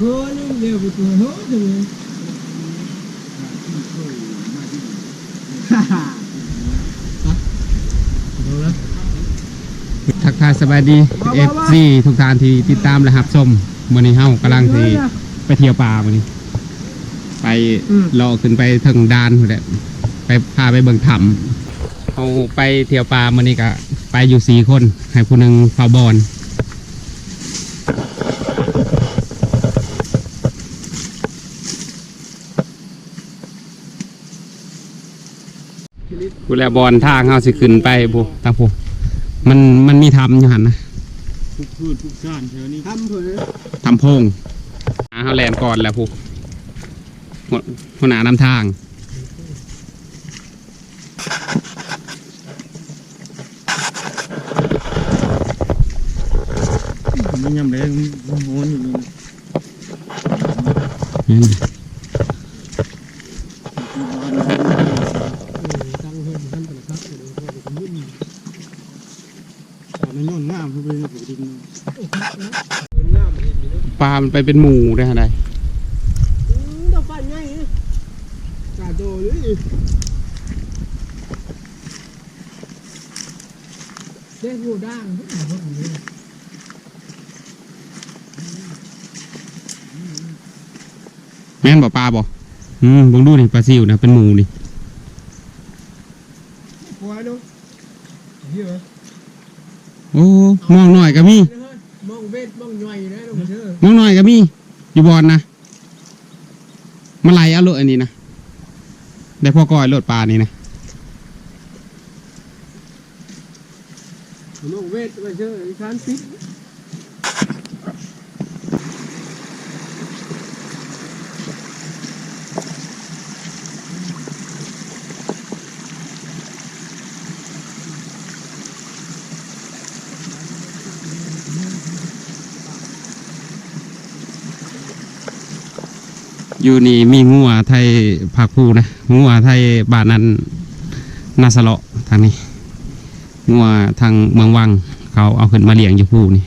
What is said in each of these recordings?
Thôi đều bị cười hốt rồi. ทักทายสบายดี FC ทุกท่านที่ติดตามและรับชมมื้อนี้เฮากำลังสิไปเที่ยวป่ามื้อนี้ ไปอืมรอขึ้นไปถึงดานพุ่นแหละไปพาไปเบิ่งถ้ำเฮาไปเที่ยวป่ามื้อนี้ก็ไปอยู่สี่คนให้ผู้หนึงเฝ้าบอน ผู้แลบอลทางเฮาสิขึ้นไปผู้ทางผู้มันมันมีถ้ำอยู่หั่นนะทุกพืชทุกชาติแถวนี้ Thăm thôi đấy. ทำโพงหาเฮาแลนด์ก่อนแล้วผู้หัวหัวหน้านำทางมันยำเลยมันโหนอยู่นี่ ตอนนี้ย้อนงามเพื่อนปกติ Hơn năm thì mình nó- ปลามันไปเป็นหมู่ได้ได Ừ, đâu phải nhanh ấy. Cả đồ đấy. Thế vô đang rất là vất vả. แม่นบ่ปลาบ่อืมเบิ่งดูนี่ปลาซิวนะเป็นหมู่นี่ มองหน่อยก็มี Nữa hơn. Mong vết, mong nhoài đấy đâu mà chưa. มองหน่อยก็มีอยู่บอนนะมาไล่เอาโลดอันนี้นะได้พ่อก้อยโลดปลานี่นะ Mong vết mà chưa. Khán xích. อ ยู่นี่มีงัวไทยผักผูนะงัวไทยบ้านนั้นนาสเลาะทางนี้งัวทางเมืองวัง เขาเอาขึ้นมาเลี้ยงอยู่ผูนี่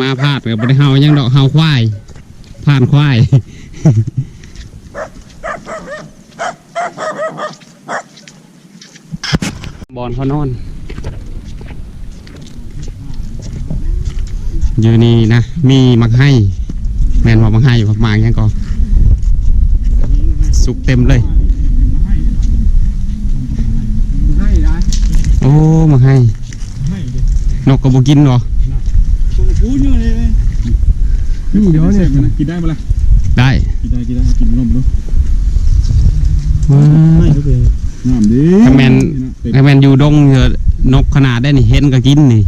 มาพาดกับบริเฮายังดอกเฮาควายผ่านควายบอนเขานอน อยู่นี่นะ มีมักให้ แมนว่ามักให้อยู่มากยังก็สุกเต็มเลย Hay đấy. โอ้มักให้ให้ดินกกระบกินหรอตัวกูเยอะเลยนี่เดี๋ยวเนี่ยกินได้ปะล่ะได้ กินได้กินได้กินนมดูว้าไม่ก็เป็นงามดิถ้าแมนถ้าแมนอยู่ดงเถอะนกขนาดได้นี่เห็นก็กินนี่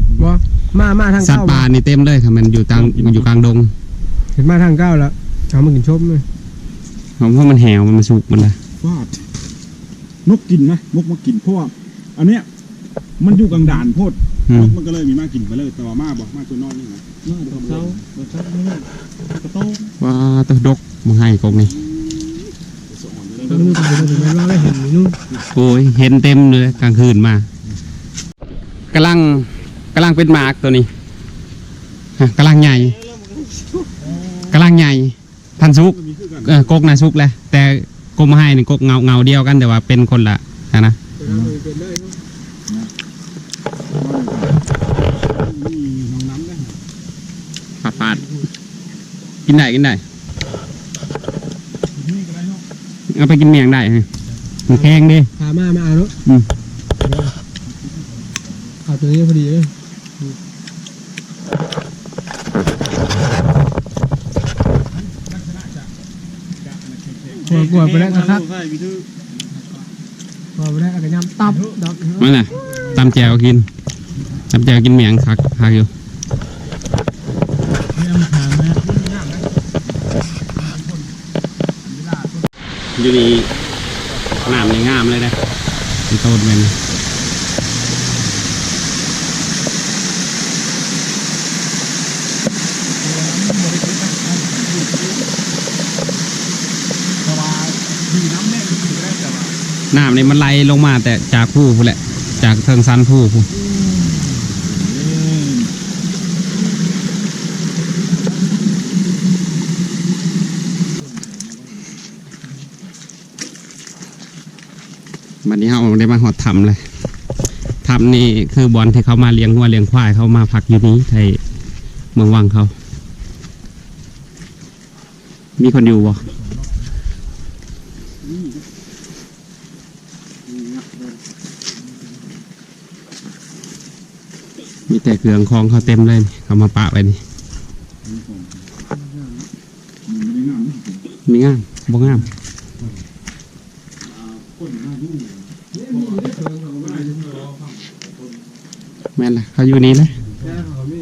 Bo. Ma ma thằng สัตว์ cao. ป่านี่เต็มเลยถ้าแมันอยู่กลางมันอยู่กลางดง Thì ma thằng cao là cháu mình chôm thôi. ผมว่ามันแหวมันสุกมันละฟาดนกกินนะนกมากินเพราะว่าอันเนี้ยมันอยู่กลางด่านโพดอืนมกมันก็เลยมีมากินไปเลย แต่ว่ามาบอกมาตัวนอนนี่นะมาเดี๋ยวเขาเดี๋ยวเขาไม่ได้กระโต้ว่าตัวดกมักให้กบนี่ Tao nuôi tao nuôi thì mày lo cái hình mình luôn. โอ้ยเห็นเต็มเลยกลางคืนมากำลัง กำลังเป็นหมากตัวนี้ฮะกำลังใหญ่กำลังใหญ่ทันสุกมีคือกันเออกกนะสุกแหละแต่กกมาให้นี่กกเงาเงาเดียวกันแต่ว่าเป็นคนละนะนะ Tao đang ngồi bên đây không? นี่น้องน้ำได้ปาดปาดกินได้กินได้นี่ก็ได้เนาะเอาไปกินเมียงได้ฮะมันแข็งดิ Thả ma ma nó. Ừ. Thả từ đây đi đấy. ลักษณะจะจะอะไร แข็งๆกลัวๆไปแล้วนะครับใช่พี่ทื่อ Vào bên đây là cái nhâm tóc. Đó. มันน่ะตำแจวกินตำแจวกินเมียงคักคักอยู่นี่มันทางนะนี่ยากนะอยู่นี่น้ำนี่งามเลยนะมันโตดไปน น้ำนี่มันไหลลงมาแต่จากผู้ผู้แหละ จากเทิงซันผู้ผู้วันนี้เขาได้มาหอดทำเลยทำนี่คือบอลที่เขามาเลี้ยงวัวเลี้ยงควายเขามาพักอยู่นี้ไทยเมืองวังเขา มีคนอยู่บ่ มีแต่เกลืองคองเขาเต็มเลยเขามาปะไปนี่ มีงามบ่งามแม่นล่ะเขาอยู่นี่เละ แค่เขาไม่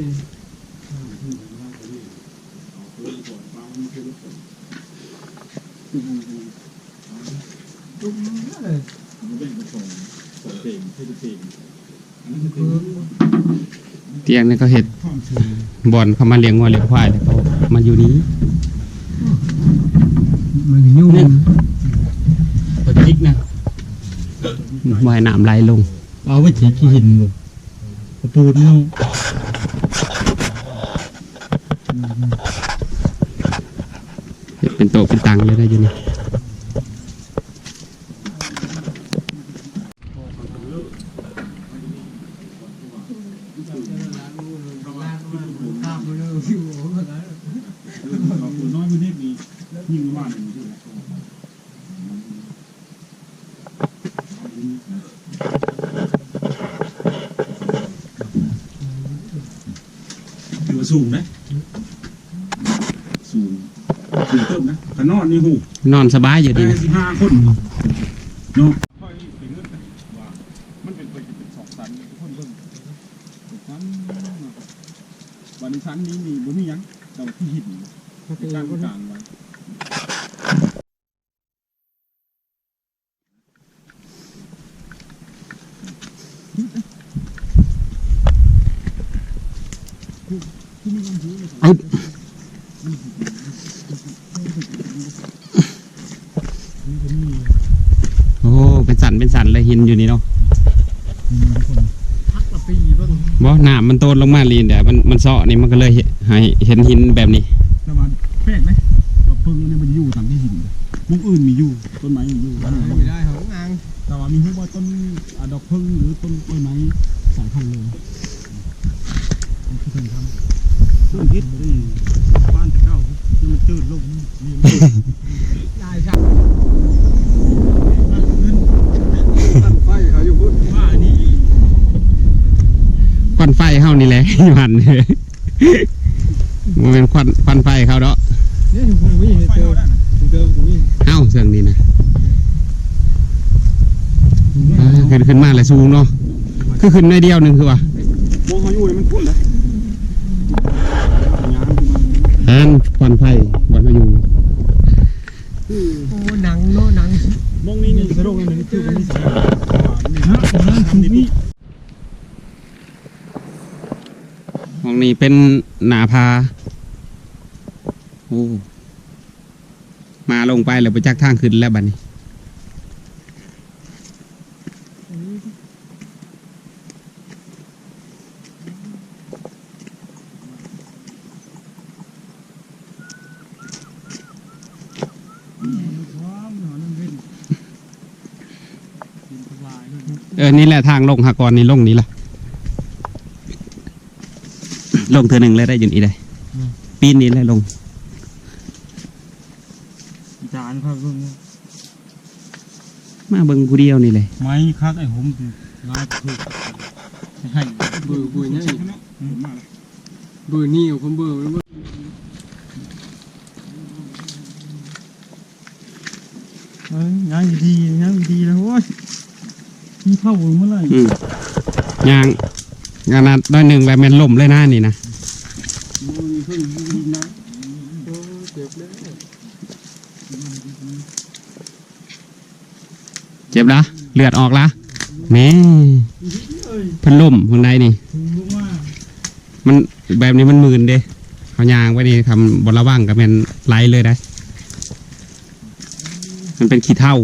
เตียงนี่ก็เห็ดบอลเขามาเลี้ยงวัวเลี้ยงควายแล้วเขามาอยู่นี้มันยุ่งนี่เปิดคลิกนะวายน้ำไหลลง เอาไว้ฉีกี่หินบ่ปูนเนาะเฮ็ดเป็นโต๊ะเป็นตังเลยนะอยู่นี่ ข้ามไปเลยอยู่หัวกัน น้อยประเทศนี้ยิ่งว่าหนึ่งที่แหละ ถือว่าสูงนะสูงสูงเติมนะขนอนนี่หูนอนสบายอยู่ได้ดีนะสิบห้าคนเนาะค่อยเป็นเงินนะว่ามันเป็นไปเป็นสองสันทุกคนเบิ่งสันวันนี้สันนี้มีบ่มีหยังเราที่หินกลางกลางไว้ เอาโอ้เป็นสันเป็นสันเลยหินอยู่นี่เนาะ พักละปี บ้างบ่น้ำมันโตนลงมาลีนเดี๋ยวมันมันเซาะนี่มันก็เลยเห็นให้เห็นหินแบบนี้แต่ว่าแปลกไหมดอกเพิ่งนี่มันอยู่ตามที่หินมุกอื่นมีอยู่ต้นไม้มีอยู่ไม่ได้ของงานแต่ว่ามีพวกว่าต้นอ่าดอกเพิ่งหรือต้นต้นไม้สายพันธุ์เลยที่เป็นทำต้นฮิตบ่ได้บ้านแต่เก่าที่มันจืดลงนี่มัน ได้ครับ ตั้งไฟเขาอยู่พุ่น ว่าอันนี้ ควันไฟเฮานี่แหละ อยู่หันมันเป็นควันควันไฟเขาเนาะ เนี่ยถึงผมวิ่ง ไฟ เจอ เอาได้นะ เจอผมวิ่ง เอ้าเสียงนี้นะเออขึ้นขึ้นมาเลยสูงเนาะคือขึ้นในเดียวหนึ่งคือว่ามองเขาอยู่เลยมันพุ่นเลยงานที่มันแอนควันไฟบอลมาอยู่โอ้หนังเนาะหนังมองนี่นี่สะดวกเลยนี่คือมันมีสายฮะทำนี่ห้องนี้เป็นหนาพาโอ้ มาลงไปแล้วไปจักทางขึ้นแล้วบัดนี้เออ นี่แหละทางลงหากรนี่ลงนี้ล่ะ ลงเธอหนึ่งเลยได้อยินอีได้ ปีนนี้เลยลง ครับมาเบิ่งผู้เดียวนี่เลยไม้คักไอ้ผมลายคือให้เบื่อเบื่อเนี่ยมาเบื่อนี่ผมเบื่อเบื่อเอ้ยงานดีงานดีแล้วโว้ยมีเข้าเมื่อไหร่อืมยางงานนั้นน้อยหนึ่งแบบมันล่มเลยนะนี่นะมีเพิ่งดีนะโอ้เจ็บเลย จ็บละเลือดออกละแหม่เพิ่นล่มข้างในนี่ถึงรู้ว่ามันแบบนี้มันมืนเด้เขายางไว้นี่ทำบนระว่างกับแมนไหลเลยได้ มันเป็นขี้เท่า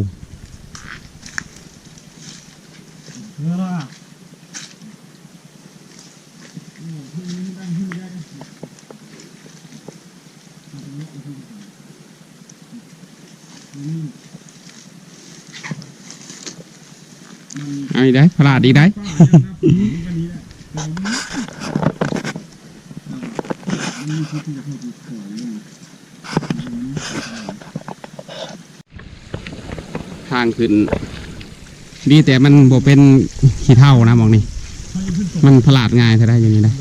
เอาอีกได้พลาดอีกได้ ทางขึ้น ดีแต่มันบ่เป็นขี้เท่านะมองนี่ มันพลาดง่ายถ้าได้อย่างนี้นะ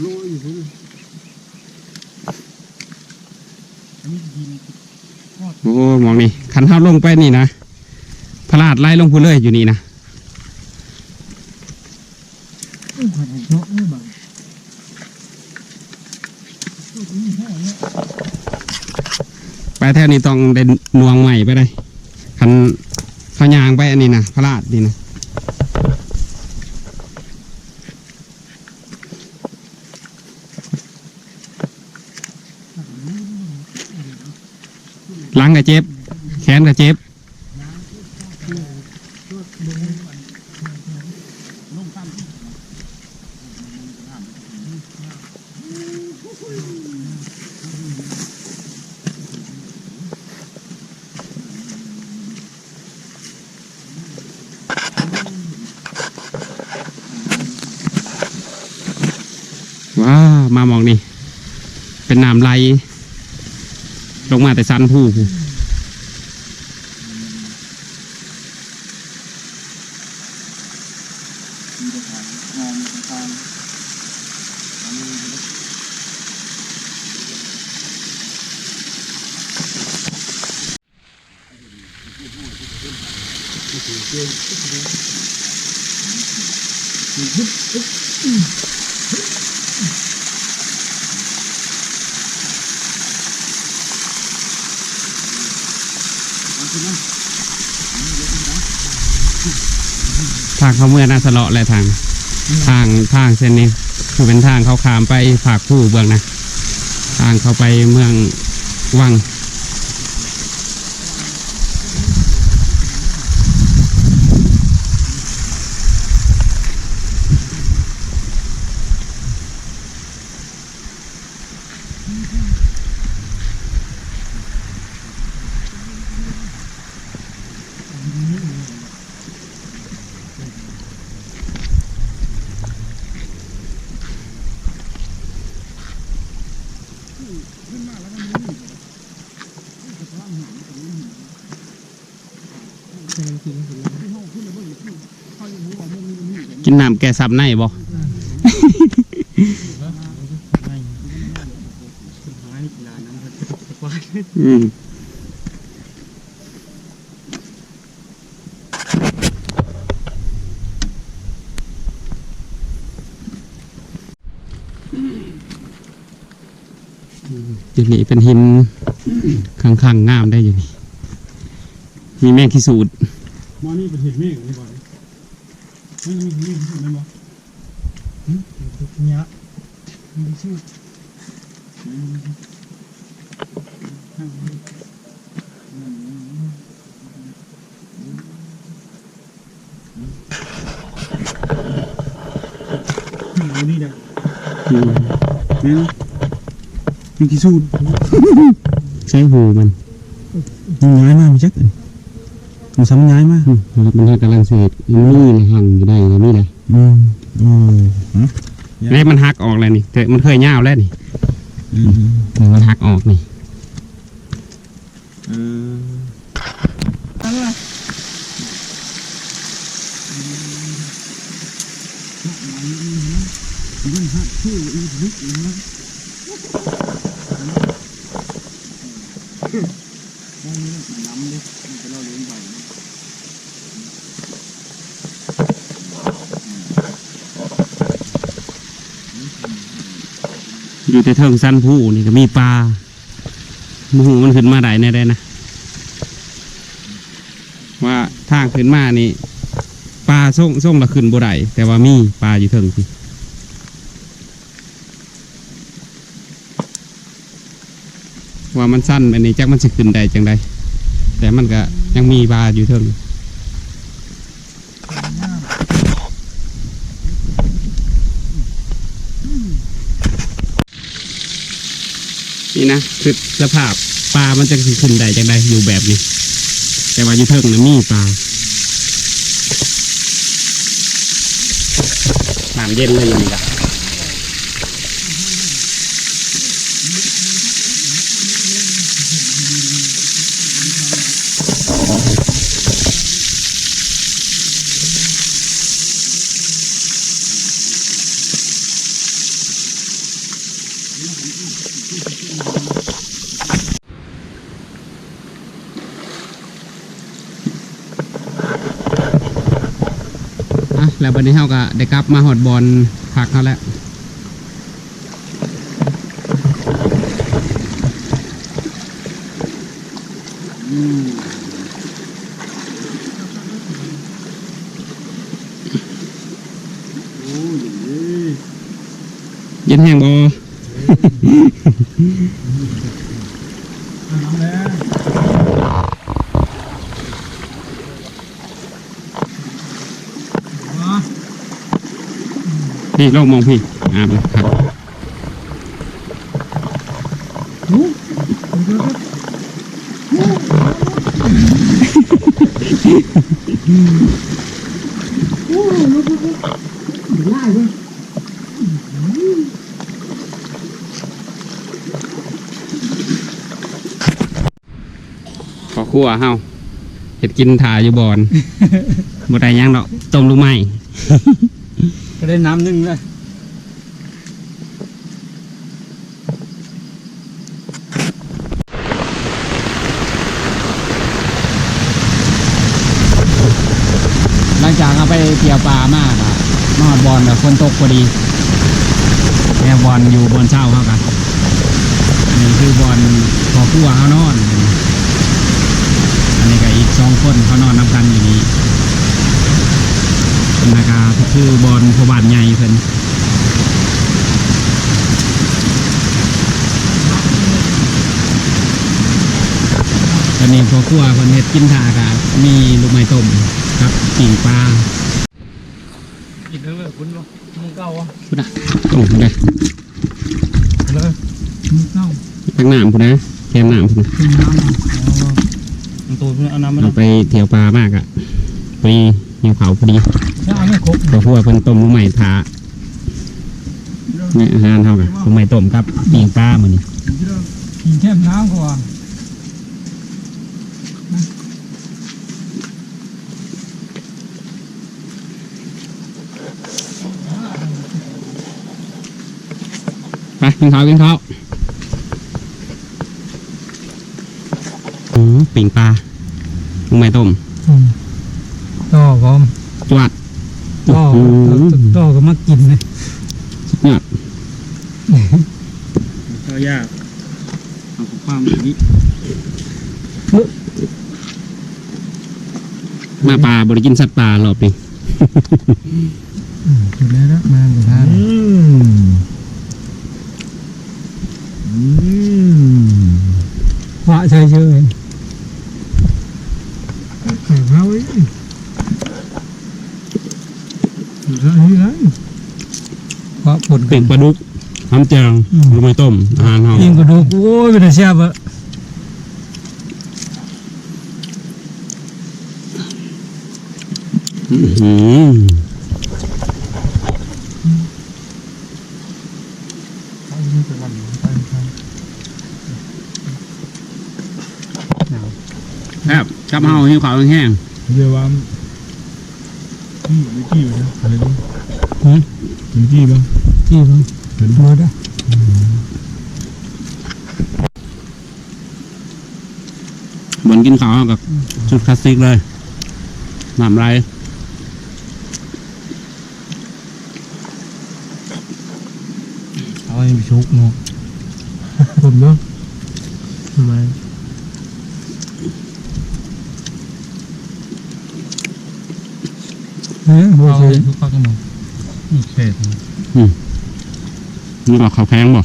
โลอยู่พุ่น โอ้มองนี่ขันเท้าลงไปนี่นะพลาดไล่ลงพูเลยอยู่นี่นะไปแถวนี้ต้องเดินนวงใหม่ไปได้ขันขายางไปอันนี้นะพลาดนี่นะ หลังกับเจ็บ แขนกับเจ็บว้ามามองนี่เป็นน้ำไหล ลงมาแต่สันผู้ ทางเขาเมื่อนาสะเลาะและทาง ทางทางเส้นนี้คือเป็นทางเขาขามไปผากผู้เบื้องนะ ทางเขาไปเมืองวัง กินน้ำแกซับในบ่อืมอยู่นี่เป็นหินข้างๆงามได้อยู่นี่ มีแมงขี้สูด มานี่เป็นเห็ดเมฆนี่ก่อนไม่มีเมฆที่สุดเลยมั้งเนี่ยมีชื่อนี่ได้อืมแม่นมีกี่สูตรใช้หูมันมันง่ายมากมีจัก มันซ้ำง่ายมากอืมมันให้กำลังเศษมันมีในหังอยู่ได้เลยนี่แหละอืมโอ้ฮะเล็บมันหักออกแล้วนี่แต่มันเคยย่าวแล้วนี่นี่มันหักออกนี่เอออะไรมันหักชื่ออีกนิดนึงนะมองนี่น้ำเลยมันจะเล่าเลี้ยงไป อยู่แต่เทิงสั้นผู้นี่ก็มีปลาหมูมันขึ้นมาได้แน่ได้นะ ว่าทางขึ้นมานี่ปลาส่งส่งละขึ้นบ่ได้แต่ว่ามีปลาอยู่เทิงสิว่ามันสั้นอันนี้จักมันสิขึ้นได้จังใดแต่มันก็ยังมีปลาอยู่เทิง นี่นะคือสภาพปลามันจะสิขึ้นได้จังใดอยู่แบบนี้ แต่ว่าอยู่เทิงนะมีปลาน้ำเย็นเลยอยู่นี่ละ แล้ววันนี้เราก็ได้กลับมาหอดบอลพักเขาแล้ว โอ้ยเอ้ย เย็นแห้งบอ น้ำแล้ว พี่ลองมองพี่อาบเลยครับขอคั่วเฮาเห็ดกินถ่าอยู่บอนบ่ได้ยังดอกต้มลูกไม้ ก็ได้น้ำหนึ่งเลยหลังจากเอาไปเกี่ยวปลามากอะมาหอดบอลแบบฝนตกพอดีแค่บอลอยู่บนเช่าเขากันนนี้คือบอลพอคู่เขานอน อันนี้ก็อีกสองคนเขานอนนำกันอยู่นี้ นะครับคือบอลพบานใหญ่เพิ่นตอนนี้พอครัวเพิ่นเฮ็ดกินทากะมีลูกไม้ต้มครับปิ่งปลากินเถอะเลยคุณวะมึงเก้าวะพุดะโอ้พุดะเลยมึงเก้าตั้งน้ำพุดะแกมน้ำพุดะกินน้ำมาอ๋อมันตัวเอาน้ำมาเราไปเที่ยวปลามากอะพอดีหิวเขาวพอดี ถ้าเอาไม่ครบพอครัวเพิ่นต้มลูกไม้ทาเนี่ยอาหารเท่ากันลูกไม้ต้มครับปิ่งปลามื้อนี้กินแค่น้ำก็ว่าไปกินข้าวกินข้าวอืมปิ่งปลาลูกไม้ต้มต่อพร้อมจวด ต่ออื้อหือต่อก็มากินเลยสุดยอดก็ยากเอาความอย่างนี้มาปลาบริกินสัตว์ปลารอบนี้กินแล้วนะมาเดี๋ยวทานว่าใช่เชื่อเองแข่งเขาอีกเรื่องนี้เลย ว่าผลกัปิ่นงปลาดุกน้ำแจงอืมลูกไม้ต้มอาหารเฮายิงกระดูกโอ้ยเป็นอาชีพอะอื้อหือครับกับเฮาหิวข้าวแห้งเดี๋ยวว่าพี่วิกี้อยู่นะอะไรดูฮะวิกี้บ้าง ที่มั้งเห็นมาได้บนกินข้าวกับชุดคลาสสิกเลยน้ำไรเอาไปชุกเนาะผมเนาะทำไมเฮ้ยหัวเอาเฉไปยชุกข้าวกันเนาะนี่เขต นี่เราเขาแพงบ่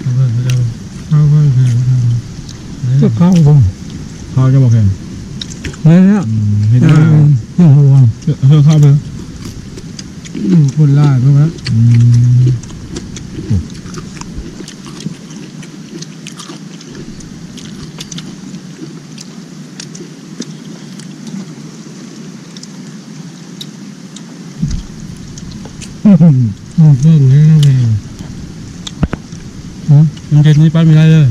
เอาไปเอาไปเฉยจะเข้าผมเขาจะบอกแข่งเลยเนี่ยไม่ได้เรื่อห่วเออเข้าไปคนล่าใช่ไหม เพิ่งนี่นะแม่มันเจ็ดนี้ไปไม่ได้เลย